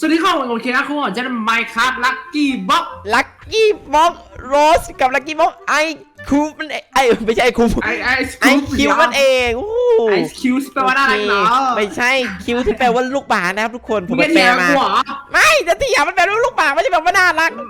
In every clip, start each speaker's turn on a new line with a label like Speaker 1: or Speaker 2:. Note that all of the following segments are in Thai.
Speaker 1: สวัสดีครับโอเคครับคุณผมจะเป็นไมค์ครับลักกี้บ็อก
Speaker 2: ลักกี้บ็อกโรสกับลักกี้บ็อกไอคูมันเองไอไม่ใช่ไอคู
Speaker 1: ไอไอ
Speaker 2: ไอคิวมันเองอู้
Speaker 1: ไอคิวแปลว่าอะไรเหรอ
Speaker 2: ไม่ใช่คิวที่แปลว่าลูกหมานะครับทุกคนผม
Speaker 1: มึง
Speaker 2: ไป
Speaker 1: จะ
Speaker 2: แปล
Speaker 1: เถียง
Speaker 2: มา
Speaker 1: กูเหรอ
Speaker 2: ไม่แต่ที่อยากมันแปลว่าลูกหมาไม่ใช่แบบว่าน่ารักอุ้ย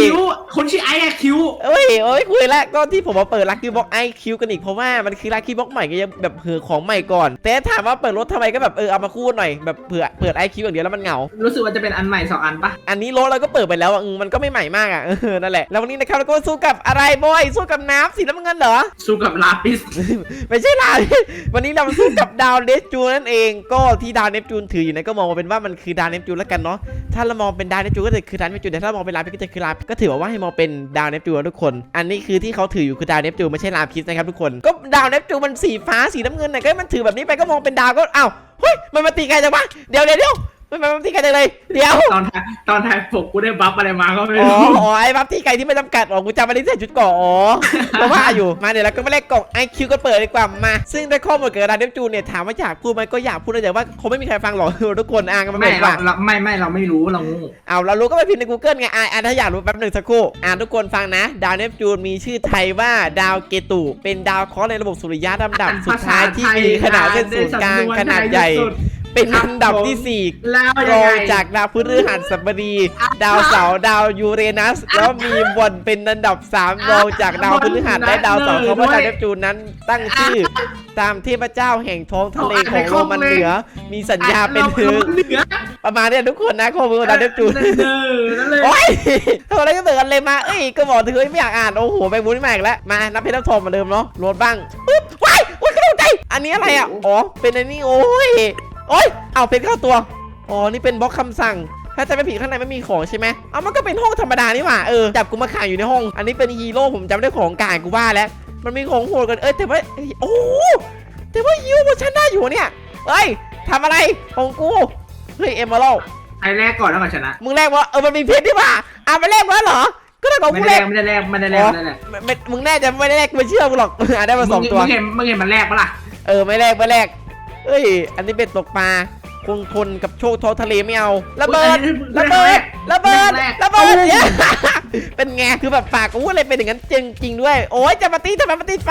Speaker 1: คิวคนชื่อไออะคิว
Speaker 2: เอ้ยเอ้ยคุยแล้วก็ที่ผมมาเปิดลักกี้บ็อกไอคิวกันอีกเพราะว่ามันคือลักกี้บ็อกใหม่ก็ยังแบบเผื่อของใหม่ก่อน แต่ถามว่าเปิดรถทำไมก็แบบเออเอามาคู่หน่อยแบบเผื่อเปิดไอคิวอย่างเดียวแล้วมันเหงา
Speaker 1: รู้สึกว่าจะเป็นอันใหม่สองอันปะ
Speaker 2: อันนี้รถเราก็เปิดไปแล้วอะอืมมันก็ไม่ใหม่มากอะเออนั่นแหละแล้ววันนี้นะครับเราก็สู้กับอะไรบอยสู้กับน้ำสีน้ำเงินเหรอ
Speaker 1: สู้กับลาปิส
Speaker 2: ไม่ใช่ลาวันนี้เรามาสู้กับดาวเนปจูนนั่นเองก็ที่ดาวเนปจูนถืออยู่เนะก็มองว่าเป็นว่ามันคือดาวเนปจูนแล้วกันเนาะถ้าเรามองเป็นดาวเนปจูนก็จะคือดาวเนปจูนแต่ถ้าเรามองเป็นลาพิสก็จะคือลาก็ถือว่าให้มองเป็นดาวเนปจูนทุกคน อันนี้คือที่เขาถืออยู่คือดาวเนปจูนไม่ใช่ลาพิสนะครับทุกคน ก็ดาวเนปจูนมันสีฟ้าสีน้ำเงินน่ะก็มันถือแบบนี้ไปก็มองเป็นดาวก็อ้าวเฮ้ยมันมาตีกันจังวะเดี๋ยวเดี๋ยว เดี๋ยวมันมาตีกันจังเลย เดี๋ยว
Speaker 1: ตอนท้ายตอนท้ายปกกูได้บัฟอะไรมาก็ไม่
Speaker 2: อ๋อ
Speaker 1: รู้
Speaker 2: อ๋อไอ้บัฟที่ไก่ที่ไม่จำกัดอ๋อกูจำไม่ได้ใส่ชุดเกาะอ๋อเพราะว่าอยู่ มาเดี๋ยวเราก็มาแลกกล่อง IQ กันเปิดดีกว่ามา ซึ่งได้ข้อมูลเกี่ยวกับดาวเนปจูนเนี่ยถามว่าอยากพูดไหมก็อยากพูดนะแต่ว่าคงไม่มีใครฟังหรอก ทุกคนอ่านกันมาหม
Speaker 1: ไม่
Speaker 2: ด
Speaker 1: เรา
Speaker 2: ว่า
Speaker 1: เราไม่ไม่เราไม่รู้เรางู
Speaker 2: เอาเรารู้ก็ไปพิมพ์ใน Google ไงอ่านอ่านถ้าอยากรู้แป๊บหนึ่งสักครู่อ่านทุกคนฟังนะ ดาวเนปจูนมีชื่อไทยว่าดาวเกตุ เป็นดาวเคราะห์ในระบบสุริยะลำดับ สุดท้ายที่มีขนาดเส้นศูนย์กลางขนาดใหญ่ เป็นอันดับที่สี่
Speaker 1: แล้ว
Speaker 2: ร
Speaker 1: ยัง
Speaker 2: อง
Speaker 1: ไง
Speaker 2: จากดาวพฤหัสบดี ดาวเสาร์ดาวยูเรนัส แล้วมีวนเป็นอันดับ3รองจากดาวพฤหัสและดาวเสาร์เพราะว่าดาวเนปจูนนั้นตั้งชื่อ ตามเทพเจ้าแห่งท้องทะเลของโรมันเหนือ มีสัญญาเป็นเธอ
Speaker 1: เหนือ
Speaker 2: ประมาณเนี้ยทุกคนนะข้อมูลของดาวเนปจูน
Speaker 1: เออนั่นเลย
Speaker 2: โอ้ยทำอะไรก็เตือนเลยมาเอ้ยก็บอกเธอไม่อยากอ่านโอ้โหไปบุญมาอีกแล้วมานับเพชรนับทองเหมือนเดิมเนาะโหลดบ้างปึ๊บว้ายว้ายกระโดดใจอันนี้อะไรอะอ๋อเป็นอันนี้โอ้ย โอ้ยเอาเพชรเข้าตัวอ๋อนี่เป็นบล็อกคำสั่ง ถ้าจะไม่ผิดข้างในไม่มีของใช่ไหมเอามันก็เป็นห้องธรรมดานี่หว่าเออจับกูมาขังอยู่ในห้อง อันนี้เป็นฮีโร่ผมจำได้ของกลางกูว่าแล้วมันมีของโหดกันเอ้ยแต่ว่าเอ้ยโอ้โหแต่ว่าฮิวโมชั่นได้อยู่เนี่ยเอ้ยทำอะไรของกูเฮ้ยเอมเมอรัล
Speaker 1: ใครแรกก่อนแล้วก่อนชนะ
Speaker 2: มึงแรกว่าเออมันมีเพชรดีป่ะอะมันแรกมาแล้วเหรอก็ถ้าเกิด
Speaker 1: ไม่
Speaker 2: กู
Speaker 1: ได้
Speaker 2: แร
Speaker 1: แร
Speaker 2: ก
Speaker 1: กไม่ได้แรกไม่ได้แรกไม่ได้แรก
Speaker 2: ไม่ไม่มึงแน่จะไม่ได้แรกกูไม่เชื่อมึงหรอกอะได้มาสองตัว
Speaker 1: มึงเห็นมึงเห็นมันแรกปะล่ะ
Speaker 2: เออไม่แรกไม่แรก เอ้ย อันนี้เป็นตกปลาคงทนกับโชคท้องทะเลไม่เอา ระเบิด ระเบิด ระเบิด ระเบิดเนี่ยเป็นไง คือแบบปากกูอะไรเป็นอย่างนั้นจริงจริงด้วย โอ้ยจะมาตีทำไมมาตีไฟ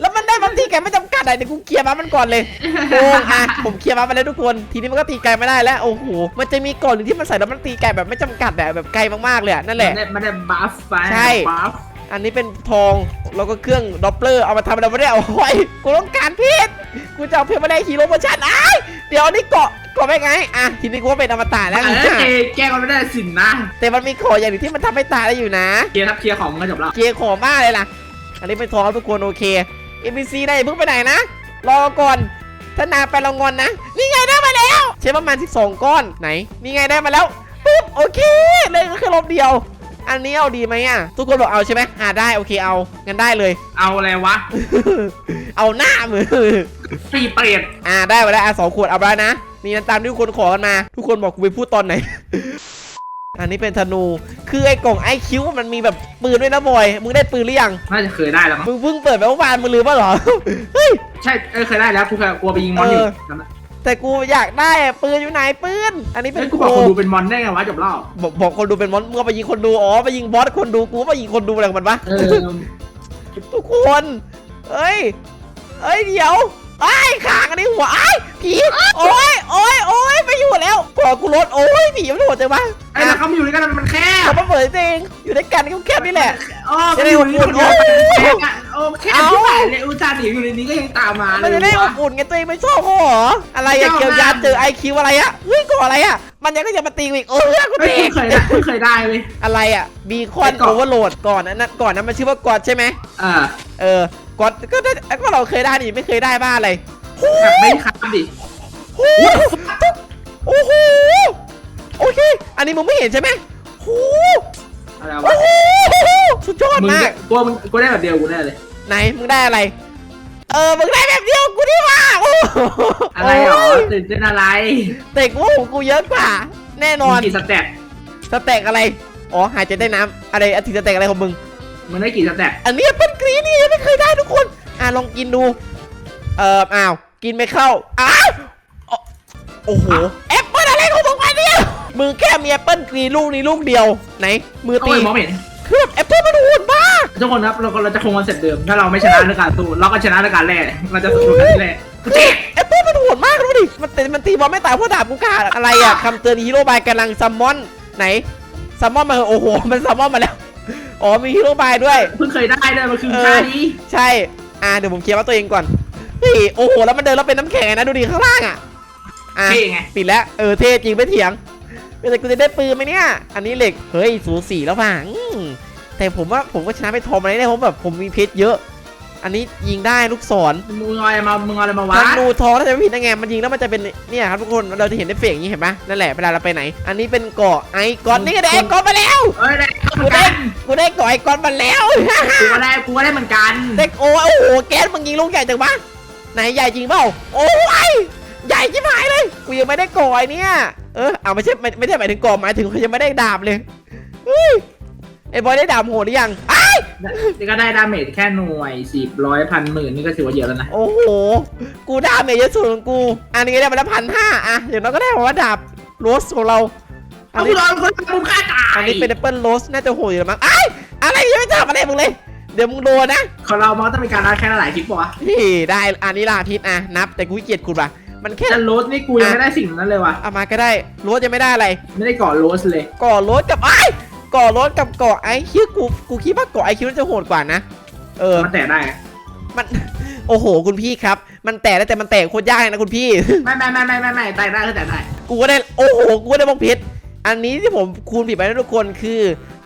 Speaker 2: แล้วมันได้บางทีแกไม่จำกัดอะเดี๋ยวกูเคลียร์มามันก่อนเลย โอ้อะผมเคลียร์มาไปแล้วทุกคน ทีนี้มันก็ตีไกลไม่ได้แล้ว โอ้โห มันจะมีก่อนหนึ่งที่มันใส่แล้วมันตีไกลแบบไม่จำกัดอะแบบไกลมากๆเลยอะนั่นแหละ
Speaker 1: มันได้มันได้บัฟไฟ
Speaker 2: ใช่
Speaker 1: บัฟ
Speaker 2: อันนี้เป็นทองแล้วก็เครื่องดอปเปอร์เอามาทำอะไรไม่ได้โอ้ยกูต้องการเพชรกูจะเอาเพชรมาได้ฮีโร่โมชั่นอ้ายเดี๋ยวอันนี้เกาะเกาะไปไงอะทีนี้กูว่าเป็นอมตะแล้ว
Speaker 1: เออเจแก้กันไม่ได้สินนะ
Speaker 2: แต่มันมีของอย่างหนึงที่มันทำให้ตายได้อยู่นะ
Speaker 1: เคลียร์ทับเคลียร์ของมันก็จบแล้ว
Speaker 2: เกียร์ของมากเลยล่ะ อันนี้เป็นทองครับทุกคนโอเค NPC ได้อย่าเพิ่งไปไหนนะรอก่อนถ้านานไปเรางอนนะ นี่ไงได้มาแล้วใช้ประมาณ12 ก้อนไหน นี่ไงได้มาแล้วปุ๊บโอเคเลยก็คือลบเดียว อันนี้เอาดีไหมอะ ทุกคนบอกเอาใช่ไหมอ่าได้โอเคเอางั้นได้เลย
Speaker 1: เอาอะไรวะ
Speaker 2: เอาหน้ามือ
Speaker 1: ปีเปรต
Speaker 2: อ่าได้มาแล้วอะสองขวดเอาไปแล้วนะนี่นะตามที่ทุกคนขอกันมา ทุกคนบอกกูไปพูดตอนไหน อันนี้เป็นธนู คือไอ้กล่องไอคิวมันมีแบบปืนด้วยนะบอย มึงได้ปืนหรือยัง
Speaker 1: น่าจะเคยได้แล้วมั้ง
Speaker 2: มึงเพิ่งเปิดไปเมื่อวานมึงลืมป่ะเหรอ เฮ้ย
Speaker 1: ใช่เออเคยได้แล้วกูเคยกลัวไปยิงมอนอยู่
Speaker 2: เออ แต่กูอยากได้อะปืนอยู่ไหนปืน อันนี้เป็
Speaker 1: เฮ้
Speaker 2: น
Speaker 1: ยกู
Speaker 2: โค
Speaker 1: บอกคนดูเป็นมอนได้ไงวะจบแล้ว
Speaker 2: บอกบอกคนดูเป็นมอนมึงเอาไปยิงคนดูอ๋อไปยิงบอสคนดูกูไปยิงคนดูอะไรของมันวะ
Speaker 1: เออ
Speaker 2: ทุกคน เอ้ย เอ้ย เดี๋ยวไอ้ยขางอันนี้หัวไอ้ายผี โอ้ยโอ้ยโอ้ยไม่อยู่แล้วกอกูรถโอ้ยผีมันโหดจังวะ
Speaker 1: ไอ้แล้วเขามาอยู่ด้วยกันมันแคบ
Speaker 2: เขามาเปิดเองอยู่ด้วยกันก็แค่นี้แหละ
Speaker 1: โอ้เขาอยู่นี่คนเดียวแคบอะโอ้แคบ ที่ไหนเลยอุตส่าห์หนีอยู่ในนี้ก็ยังตามมาเล
Speaker 2: มัน
Speaker 1: ย
Speaker 2: จะได้อ
Speaker 1: วะ
Speaker 2: บอุ่นไงตัวเองไม่ชอบเขาเหรออะไรอะ
Speaker 1: ชอบ
Speaker 2: เกียวยา
Speaker 1: นะ
Speaker 2: เจอไอคิวอะไรอะเฮ้ยก่ออะไรอะมันยังก็จะมาตีกูอีกเออกู
Speaker 1: เฮ้ย
Speaker 2: ตี
Speaker 1: เพิ่งเคยได้เพิ่งเคยได้เลย
Speaker 2: อะไรอะบีคอน
Speaker 1: ไอ้ก่
Speaker 2: โอ
Speaker 1: อ
Speaker 2: เวอร์โหลดก่อนอันนั้นก่อนนั้นมันชื่อว่ากอดใช่ไหม
Speaker 1: เออ
Speaker 2: เออกอดก็ได้ก็เราเคยได้นี่ไม่เคยได้บ้าอะไร
Speaker 1: แบบไม่คับดิ
Speaker 2: โอ้โหโอ้โหโอเค อันนี้มึงไม่เห็นใช่ไหมโอ้โห
Speaker 1: อะไร
Speaker 2: โอ้
Speaker 1: วะ
Speaker 2: โหสุดยอด
Speaker 1: มึง
Speaker 2: มาก
Speaker 1: เนี่ยกูมึงกูได้แบบเดียวกูได้เลย
Speaker 2: ไหนมึงได้อะไร เออมึงได้แบบเดียวกูดีว่าโอ้โห
Speaker 1: อะไรหรอตื่นเต้นอะไร
Speaker 2: แต่กูว่าของกูเยอะกว่า แน่นอน
Speaker 1: มึงกี่สเต็ป
Speaker 2: สแต็กอะไร อ๋อหายใจได้น้ำอะไรอาทิตย์สแต็กอะไรของมึง
Speaker 1: มึงได้กี่สเต็ป
Speaker 2: อันนี้เป็นกรีนนี่ยังไม่เคยได้ทุกคน อะลองกินดู เอ่ออ้าว กินไม่เข้า อ้าวโอ้โหแอปเปิลอะไรของมึงวะเนี่ยมือแค่มีแอปเปิลกรีนลูกนี้ลูกเดียวไหน มือ
Speaker 1: โอ้
Speaker 2: ตี
Speaker 1: ยมองไม่เห็น
Speaker 2: คือแบบแอปเปิลมันโหดมาก
Speaker 1: ทุกคนครับเราเราจะคงคอนเซ็ปต์เดิม ถ้าเราไม่ชนะในการสู้เราก็ชนะในการแรกเราจะสู้กันที่แรกเจ๊
Speaker 2: แอปเปิลมันโหดมากดูดิมันตีมันตีบอลไม่ตายเพราะดาบกูขาดอะไรอะคำเตือนฮีโร่บายกำลังซัมมอนไหนซัมมอนมาเหอะโอ้โหมันซัมมอนมาแล้วอ๋อมีฮีโร่บายด้วย
Speaker 1: เพิ่งเคยได้ด้วยมันคือ
Speaker 2: เออ
Speaker 1: ค่านี้
Speaker 2: ใช่อ่าเดี๋ยวผมเคลียร์ว่าตัวเองก่อนเฮ้ยโอ้โหแล้วมันเดินแล้วเป็นน้ำแข็งนะดูดิข้างล่างอะอะ
Speaker 1: เท่ไง
Speaker 2: ปิดแล้วเออเท่จริงไม่เถียงแต่กูจะได้ปืนไหมเนี่ย อันนี้เหล็ก เฮ้ย สูสีแล้วป่ะอืม แต่ผมว่าผมก็ชนะไปทอมอะไรได้เพราะแบบผมมีเพชรเยอะ อันนี้ยิงได้ลูกศร
Speaker 1: มึงเอาอะไรมามึงเอาอะไรมาวะ
Speaker 2: ธนูทองถ้าจะไม่ผิดนะไงมันยิงแล้วมันจะเป็นเนี่ยครับทุกคนเราจะเห็นได้เฟกอย่างนี้เห็นปะนั่นแหละเวลาเราไปไหน อันนี้เป็นเกาะไอก้อนนี่ก็ได้ไอก้อนมาแล้ว
Speaker 1: เอ้ยได้เหมื
Speaker 2: กู
Speaker 1: อน
Speaker 2: ได้
Speaker 1: กัน
Speaker 2: กูได้เกาะไอก้อนมาแล้ว
Speaker 1: กูก็ได้กูก็ได้เหมือนกัน
Speaker 2: เด็กโอ้โอ้โหแก๊สมึงยิงลูกใหญ่จังปะไหนใหญ่จริงเปล่าโอ้ยใหญ่ชิบหายเลยกูยังไม่ได้เกาะไอเนี่ยเออเอาไม่ใช่ไม่ไม่ใช่หมายถึงเกาะหมายถึงเขายังไม่ได้ดาบเลยเฮ้ย ไอ้บอยได้ดาบโหดหรือยังอ้าย
Speaker 1: นี่ก็ได้ดาเมจแค่หน่วยสิบร้อยพันหมื่นนี่ก็ถือว่าเยอะแล้วนะ
Speaker 2: โอ้โห กูดาบเมจเยอะสุดของกู อันนี้ได้มาละพันห้าอะเดี๋ยวเราก็ได้มาว่าดาบโรสของเรา อั
Speaker 1: เอา
Speaker 2: น
Speaker 1: กู
Speaker 2: นี้
Speaker 1: โดนคนมุมฆ่าตาย
Speaker 2: อันนี้เป็นแอปเปิลโรสน่าจะโหดอยู่แล้วมั้งไอ้ายอะไรยังไม่ทำอะไรมึงเลย เดี๋ยวมึงโดนนะ
Speaker 1: ของเรามันก็ต้องมีการนัดแค่หลายคลิปปะวะ
Speaker 2: นี่ได้ อันนี้ลาทิตย์อะนับ แต่กูขี้เกียจคุณว่ะ มันแค่
Speaker 1: แต่โรสนี่กูยังไม่ได้สิ่งนั้นเลยวะ
Speaker 2: เอามาก็ได้โรสยังไม่ได้อะไร
Speaker 1: ไม่ได้เกาะโรสเลย
Speaker 2: ก่อโรสกับไอ้าย ก่อโรสกับก่อไอคิวกูกูคิดว่าก่อไอคิวน่าจะโหดกว่านะ เออ
Speaker 1: มันแตะได้อะ
Speaker 2: มันโอ้โห คุณพี่ครับ มันแตกได้แต่มันแตกโคตรยากเลยนะคุณพี่
Speaker 1: ไม่ไม่ไม่ไม่ไม่ไม่แตะได้ก็แตะได้
Speaker 2: กูก็ได้โอ้โหกูก็ได้บล็อกเพชรอันนี้ที่ผมคูณผิดไปนะทุกคนคือ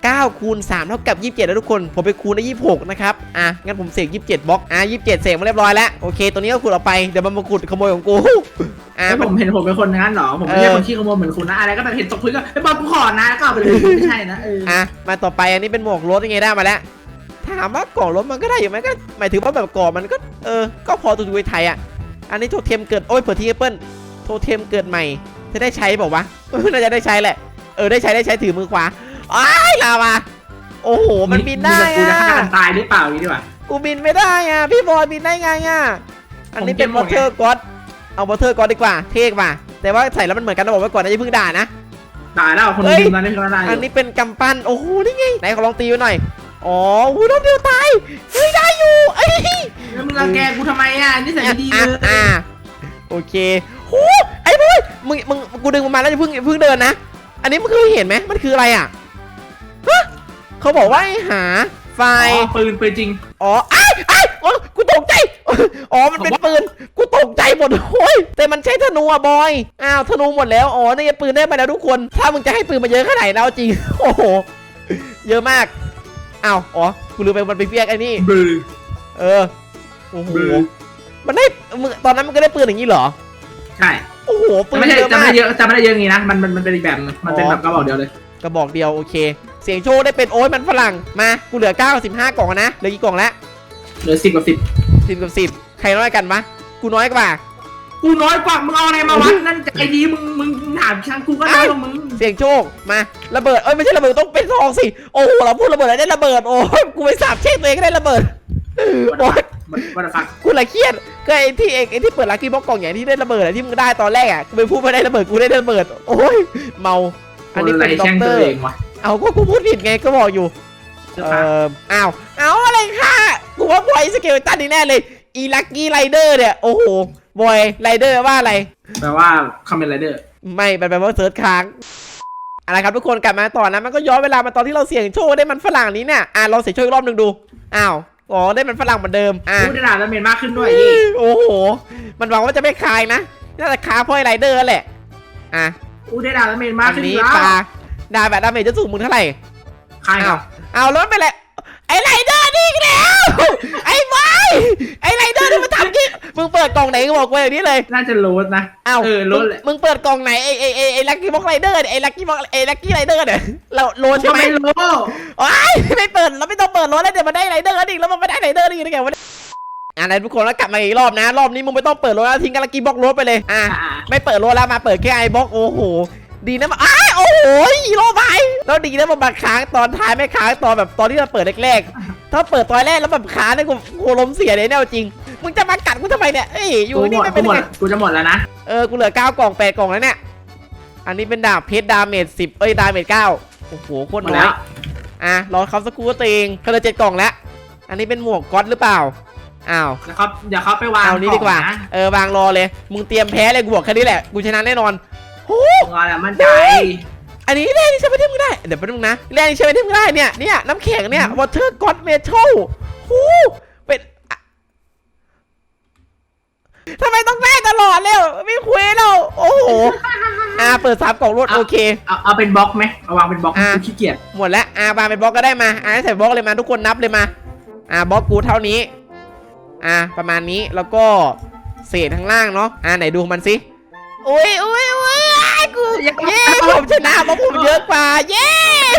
Speaker 2: 9คูณ3เท่ากับ 27นะทุกคน ผมไปคูณได้ 26 นะครับ อะ งั้นผมเสก 27บล็อก อะ 27 เสกมาเรียบร้อยแล้ว โอเค ตัวนี้ก็ขุดออกไป เดี๋ยวมันมาขุดขโมยของกู อะ
Speaker 1: แล้ว
Speaker 2: มั
Speaker 1: ผ
Speaker 2: น
Speaker 1: มเห็นผมเป็นคนงั้นเหรอ ผมไม่ใช่
Speaker 2: เออ
Speaker 1: คนขี้ขโมยเหมือนคุณนะ อะไรก็แบบเห็นตกพื้นก็ไอ้บอลกูขอนะแล้วก็เอาไปเลยไม่ใช่นะเออ
Speaker 2: อะ มาต่อไปอันนี้เป็นหมวกรถยังไงได้มาแล้ว ถามว่าก่อรถมันก็ได้อยู่ไหมก็ หมายถึงว่าแบบก่อมันก็ เออ ก็พอตัวดูไทยอะ อันนี้โทเทมเกิด โอ้ยเปิดที่แอปเปิลโทเทมเกิดใหม่ จะได้ใช้เปล่าวะน่าจะได้ใช้แหละ เออ ได้ใช้ได้ใช้ถือมือขวา อ้ายลาวาโอ้โห มันบินได้
Speaker 1: กูจะ
Speaker 2: อะ
Speaker 1: ฆ่ากันตายหรือเปล่าอย่างนี้ดีกว่า
Speaker 2: กูบินไม่ได้อะ พี่บอยบินได้ไงอะ อันนี้เป็น
Speaker 1: ผม
Speaker 2: มอ
Speaker 1: เก็บหมดไง
Speaker 2: เตอร์ก๊อตเอามอเตอร์ก๊อตดีกว่า เท่กว่า แต่ว่าใส่แล้วมันเหมือนกันนะบอกไว้ก่อนนะอย่าเพิ่งด่านะ
Speaker 1: ตายแล้วคน
Speaker 2: เฮ้ย
Speaker 1: ยืนนั้นนี่ก็ได้อ
Speaker 2: อัน
Speaker 1: ยู่
Speaker 2: นี้เป็นกำปั้น โอ้โห นี่ไง ไหนขอลองตีไว้หน่อย อ๋อหูรอบเดียวตายเฮ้ยได้อยู่เอ้ย
Speaker 1: แล้วมึงรังแกกูทำไมอะนี่ใส่ไม่ดีเล
Speaker 2: อะ
Speaker 1: ย
Speaker 2: อะโอเคโหไอ้บอยมึงมึงกูดึงมันมาแล้วอย่าเพิ่งอย่าเพิ่งเดินนะ อันนี้มันคือเห็นไหมมันคืออะไรอะฮะ เขาบอกว่าให้หาไฟ
Speaker 1: อ๋
Speaker 2: ล์
Speaker 1: อปืนปืนจริง
Speaker 2: อ๋อไอ้ไอ้ายโอ้กูตกใจ อ๋อ มันเป็นปืน กูตกใจหมดโอ้ยแต่มันใช้ธนูอะบอย อ้าว ธนูหมดแล้ว อ๋อ นี่ปืนได้มาแล้วทุกคน ถ้ามึงจะให้ปืนมาเยอะขนาดไหนนะเอาจริง โอ้โห เยอะมาก อ้าว อ๋อ กูลืมไปมันไปเฟียกไอ้นี่
Speaker 1: บือ
Speaker 2: เออ โอ้โห
Speaker 1: ปืน
Speaker 2: มันได้มึงตอนนั้นมันก็ได้ปืนอย่างนี้เหรอ
Speaker 1: ใช่
Speaker 2: โอ้โห ปื
Speaker 1: จะ
Speaker 2: น
Speaker 1: ไม่ใช่
Speaker 2: เยอะ
Speaker 1: จะไม่
Speaker 2: มาก
Speaker 1: ได้เยอะจะไม่ได้เยอะอย่างนี้นะ มันมันมันเป็นอีกแบบนึงมันเป็น
Speaker 2: อ๋อ
Speaker 1: แบบกระบอกเดียวเลย
Speaker 2: กระบอกเดียวโอเคเสียงโชว์ได้เป็นโอ้ยมันฝรั่งมากูเหลือ9 15กล่องอะนะเหลือกี่กล่องแล้ว
Speaker 1: เหลือสิบกับสิบ
Speaker 2: สิบกับสิบใครน้อยกันวะกูน้อยกว่า
Speaker 1: กูน้อยกว่ามึงเอาอะไรมาวัดนั่นใจดีมึงมึงถามฉันกูก็น้อยกว่ามึง
Speaker 2: เสียงโชคมาระเบิดเอ้ยไม่ใช่ระเบิดต้องเป็นทองสิโอ้โหเราพูดระเบิดแล้วได้ระเบิดโอ้ยกูไปสาบเช็คตัวเองก็ได้ระเบิดโอ้ย
Speaker 1: วันละฟัก
Speaker 2: กูละเครียดก็ไอ้ที่เองไอ้ที่เปิดลักกี้บ็อกกล่องใหญ่ที่ได้ระเบิดอะที่มึงได้ตอนแรกอะกูไปพูดไม่ได้ระเบิดกูได้ระเบิด โอ้ยเมา อันนี้
Speaker 1: อะไร
Speaker 2: เป็นด็อ
Speaker 1: แช่
Speaker 2: ก
Speaker 1: ง
Speaker 2: เต
Speaker 1: ตั
Speaker 2: อ
Speaker 1: ว
Speaker 2: ร์
Speaker 1: เองวะ
Speaker 2: เอาก็กูพูดผิดไงก็บอกอยู่
Speaker 1: เสื้อ
Speaker 2: เอ
Speaker 1: ผ้า
Speaker 2: ออ้าวเอาอะไรค่ะกูว่าบอยสเกลตันนี่แน่เลย อีลักกี้ไรเดอร์เนี่ย โอ้โห บอยไรเดอร์ว่าอะไร
Speaker 1: แปลว่าคอมเมนต์ไรเดอร์
Speaker 2: ไม่แปลว่าเซิร์ชค้างเอาละครับทุกคนกลับมาต่อนะมันก็ย้อนเวลามาตอนที่เราเสี่ยงโชคได้มันฝรั่งนี้เนี่ยอะเราเสี่ยงโชคอีกรอบหนึ่งดูอ้าวอ๋อได้มันฝรั่งเหมือนเดิมอะ
Speaker 1: พูดได้ด่าแล้วเมนมากขึ้นด้วยยี่
Speaker 2: โอ้โห มันหวังว่าจะไม่คลายนะน่าจะคาเพราะไอ้ไรเดอร์นั่นแหละอะ
Speaker 1: พูดได้ด่าแล้วเมนมาก
Speaker 2: อัน
Speaker 1: ขึ้น
Speaker 2: นี้
Speaker 1: แล้ว
Speaker 2: ปลา ดาแบบดาเมจจะสูงมึงเท่าไหร่
Speaker 1: ใคร
Speaker 2: อ้าวอ้าวรถไปเลยไอ้ไรเดอร์นี่อีกแล้ว ไอ้บอยไอ้ไรเดอร์นี่มาทำกี้มึงเปิดกล่องไหนก็บอกกูอย่างนี้เลย
Speaker 1: น่าจะโรสนะ
Speaker 2: อ้าว
Speaker 1: เออโร
Speaker 2: มึง
Speaker 1: สแหละ
Speaker 2: มึงเปิดกล่องไหนไอ้ไอ้ไอ้ไอ้ลักกี้บ็อกไรเดอร์ไอ้ลักกี้บ็อกไอ้ลักกี้ไรเดอร์เนี่ยเราโล
Speaker 1: กู
Speaker 2: ใช่
Speaker 1: ก็
Speaker 2: ไหม
Speaker 1: ไม่รู้
Speaker 2: โอ้ยไม่เปิดเราไม่ต้องเปิดรถแล้วเดี๋ยวมันได้ไรเดอร์อีกแล้วมันไม่ได้ไรเดอร์อีกได้ไงวะเนี่ยอะไหนทุกคนแล้วกลับมาอีกรอบนะ รอบนี้มึงไม่ต้องเปิดรถแล้วทิ้งกันลักกี้บ็อกรถไปเลย อะ
Speaker 1: อ่า
Speaker 2: ไม่เปิดรถแล้วมาเปิดแค่ไอ้บ็อกโอ้โห ดีนะมาอ้ายโอ้โหฮีโร่ไปแล้วดีนะมันมาค้างตอนท้ายไม่ค้างตอนแบบตอนที่เราเปิดแรกๆ ถ้าเปิดตอนแรกแล้วแบบค้างเนี่ยกูกูล้มเสียเลยเนี่ยเอาจริง มึงจะมากัดกูทำไมเนี่ย เอ้ยอยู่
Speaker 1: กูห
Speaker 2: นี่
Speaker 1: มด
Speaker 2: ไม่
Speaker 1: กู
Speaker 2: เป็น
Speaker 1: หมด
Speaker 2: ไง
Speaker 1: กูจะหมดแล้วนะ
Speaker 2: เออ กูเหลือเก้ากล่องแปดกล่องแล้วเนี่ย อันนี้เป็นดาบเพชรดาเมจสิบเอ้ยดาเมจเก้าโอ้โหโคตร
Speaker 1: หมด
Speaker 2: น้อ
Speaker 1: แล้
Speaker 2: ยวอะรอเขาสักครู่ตัวเองเขาเลยเจ็ดกล่องแล้ว อันนี้เป็นหมวกก๊อตหรือเปล่าอ้าว
Speaker 1: เดี๋ยวเขาเดี๋ยวเขาไปวาง
Speaker 2: เอานี้ดีกว่า
Speaker 1: ของนะ
Speaker 2: เออวางรอเลย มึงเตรียมแพ้เลยกูบอกแค่นี้แหละ กูชนะแน่นอนโอ้
Speaker 1: งอนแล้วมั่นใจ
Speaker 2: อันนี้แร่นี่ใช้ไปเทียมก็ได้ เดี๋ยวแป๊บนึงนะแร่นี่ใช้ไปเทียมก็ได้เนี่ย เนี่ยน้ำแข็งเนี่ย water god metal หูเป็นอะทำไมต้องได้ตลอดเลยไม่คุยแล้วโอ้โห อ่าเปิดสามกล่องรวดโอเค
Speaker 1: เอาเอาเป็นบล็อกไหมเอาวางเป็นบล็อก
Speaker 2: อะ
Speaker 1: กูขี้เกียจ
Speaker 2: หมดแล้วอ่าบางเป็นบล็อกก็ได้มาอ่าให้ใส่บล็อกเลยมาทุกคนนับเลยมา อ่าบล็อกกูเท่านี้ อ่าประมาณนี้แล้วก็เศษข้างล่างเนาะอ่าไหนดูมันสิอุ้ยอุ้ยอุ้ยอ้ายกูเย้ ผมชนะเพราะผมเยอะกว่า เย้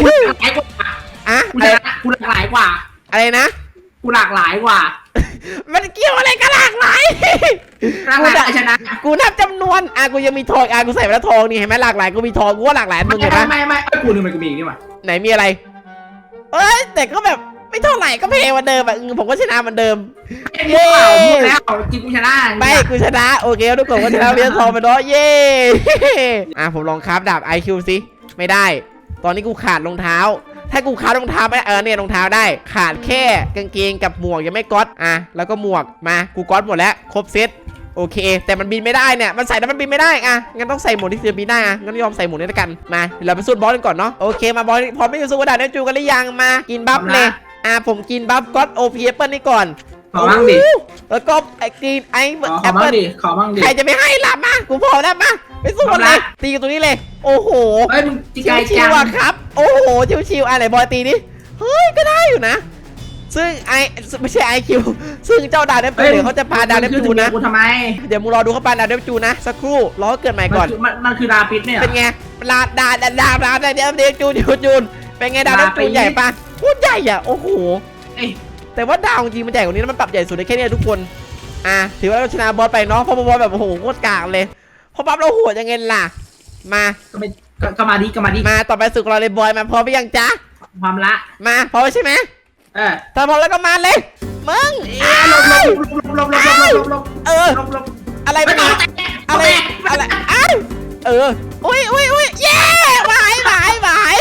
Speaker 1: กูหลากหลายกว่า
Speaker 2: อะ
Speaker 1: กู
Speaker 2: อะไร
Speaker 1: ชนะกูหลากหลายกว่า
Speaker 2: อะไรนะ
Speaker 1: กูหลากหลายกว่า
Speaker 2: มันเกี่ยวอะไรกันหลากหลาย
Speaker 1: หลากหลายชนะ
Speaker 2: กูนับจำนวนอะกูยังมีทองอะกูใส่ไปแล้วทองนี่เห็นไหมหลากหลายกูมีทองกูว่าหลากหลายมึ
Speaker 1: ไม่
Speaker 2: งเห็น
Speaker 1: ไม่
Speaker 2: ปะ
Speaker 1: ไม่ไม่ไอ้ยกูนึกมันก็มีอีกนี่หว่า
Speaker 2: ไหนมีอะไร เอ้ยแต่ก็แบบ ไม่เท่าไหร่ก็เพลงเหมือนเดิมอะอืมผมก็ชนะเหมือนเดิม
Speaker 1: เย้พูดแล้วจริงกูชนะ
Speaker 2: ไม่กูชนะโอเคทุกคนก็ชนะเรียนทองไปเนาะเย้อะผมลองคราฟดาบ IQ สิไม่ได้ ตอนนี้กูขาดรองเท้า ถ้ากูขาดรองเท้าไม่ได้เออเนี่ยรองเท้าได้ ขาดแค่กางเกงกับหมวกยังไม่ก๊อตอะแล้วก็หมวกมากูก๊อตหมดแล้วครบเซตโอเค แต่มันบินไม่ได้เนี่ยมันใส่แล้วมันบินไม่ได้อะงั้นต้องใส่หมวกที่จะบินได้อะงั้นยอมใส่หมวกนี้แล้วกันมาเดี๋ยวเราไปสู้บอสกันก่อนเนาะโอเคมาบอสพร้อมไม่จะสู้กระดาษเนี่ยจูกันหรือยังมากินบัฟเลย อะผมกินบัฟก๊อตโอพีแอปเปิลนี่ก่อน
Speaker 1: ขอบ้างดิ
Speaker 2: โอ้โหแล้วก็ไอ้กรีนไอ้
Speaker 1: ขอข
Speaker 2: แอ
Speaker 1: อ
Speaker 2: ป
Speaker 1: บ้า
Speaker 2: เปิ
Speaker 1: ง
Speaker 2: ล
Speaker 1: ดิขอบ้างดิ
Speaker 2: ใครจะไม่ให้ล่ะมากูพอแล้วมาไปสู้กันเลย
Speaker 1: ทำละ
Speaker 2: ตีกันตรงนี้เลย โอ้โห
Speaker 1: เฮ้ยมึงจิก
Speaker 2: ชิ
Speaker 1: ไก่
Speaker 2: วชิ
Speaker 1: จั
Speaker 2: ว
Speaker 1: ง
Speaker 2: อะครับ โอ้โหชิวชิวๆอะไรบอยตีนี่เฮ้ย ก็ได้อยู่นะ ซึ่งไอไม่ใช่ไอคิว ซึ่งเจ้าดาวเนปจูนเดี๋ยวเขาจะพาดาวเนปจูนนะ
Speaker 1: กูทำไม
Speaker 2: เดี๋ยวมึงรอดูเขาปาดาวเนปจูนนะ สักครู่ รอเขาเกิดใหม่ก่อน
Speaker 1: มันมันคือดาปิดเนี่ย
Speaker 2: เป็นไงลาดาดาดาดาดาเดวเนปจูนเดวจูนเป็นไงดาวเนปจูนใหญ่ปะ โคตรใหญ่อะโอ้โห
Speaker 1: เอ้ย
Speaker 2: แต่ว่าดาวจริงๆมันใหญ่กว่านี้แล้วมันปรับใหญ่สุดได้แค่เนี้ยทุกคน อะถือว่าเราชนะบอสไปเนาะเพราะบอสแบบโอ้โหโคตรกากเลยเพราะบัฟเราโหดยังไงล่ะ มา
Speaker 1: ก็ไม่ก็ก็มาดิก็มาดิ
Speaker 2: มาต่อไปสึกของเราเลยบอยมาพร้อมหรือยังจ๊ะ
Speaker 1: ความละ
Speaker 2: มาพร้อมใช่ไหม
Speaker 1: เออ
Speaker 2: ถ้าพร้อมแล้วก็มาเลยมึง
Speaker 1: เอ้ยหลบหลบหลบหลบหลบหลบหลบหลบ
Speaker 2: เออ
Speaker 1: หลบหลบ
Speaker 2: อะไร
Speaker 1: ไม่
Speaker 2: ไม่
Speaker 1: ต้อ
Speaker 2: ดี
Speaker 1: งแตะ
Speaker 2: อะไรอะไรอ้าวเอออุ้ยอุ้ยอุ้ยเย้หวายหวายหวาย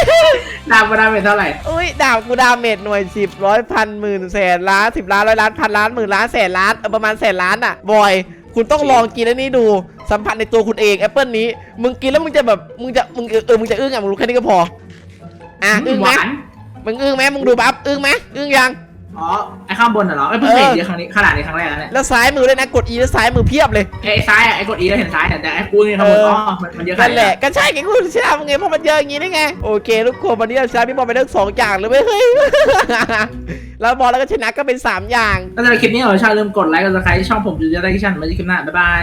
Speaker 1: ดาวดาวเป็นเท่าไหร่
Speaker 2: อุ้ยดาวกูดาวเมจหน่วยสิบร้อยพันหมื่นแสนล้านสิบล้านร้อยล้านพันล้านหมื่นล้านแสนล้านเออประมาณแสนล้านอะบอย คุณต้องลองกินอันนี้ดูสัมผัสในตัวคุณเองแอปเปิลนี้มึงกินแล้วมึงจะแบบมึงจะมึงเออเออมึงจะอึ้งอะมึงรู้แค่นี้ก็พออะอึ้ง
Speaker 1: ห
Speaker 2: ไหม
Speaker 1: วาน
Speaker 2: มึงอึ้งไหมมึงดูบัฟอึ้งไหมอึ้งยัง
Speaker 1: อ๋อไอ้ ข้างบนน่ะเหรอไอ้เพิ่งเห็นเยอะครั้งนี้ขนาดนี้ครั้งแรกแล้วเนี่ย
Speaker 2: แล้วซ้ายมือด้วยนะกด E แล้วซ้ายมือเพียบเลย
Speaker 1: ไอ้ซ้ายอะไอ้กดอีแล้วเห็นซ้ายแต่ไอ้กูนี่ข้างบนอ๋อมันมันเยอะขนา
Speaker 2: นั่
Speaker 1: ด
Speaker 2: น
Speaker 1: นี้
Speaker 2: แหละก็ใช่ไงกูชนะมึงไงเพราะมันเยอะอย่างงี้นี่ไงโอเคทุกคนวันนี้เราชนะพี่บอลไปทั้งสองอย่างเลยเว้ยเฮ้ยแล้วบอลแล้วก็ชนะก็เป็นสามอย่าง
Speaker 1: ก็สำหรับคลิปนี้เราชอบลืมกดไลค์กดซับสไครต์ช่องผมจะได้ที่ช่องมาที่คลิปหน้าบ๊ายบาย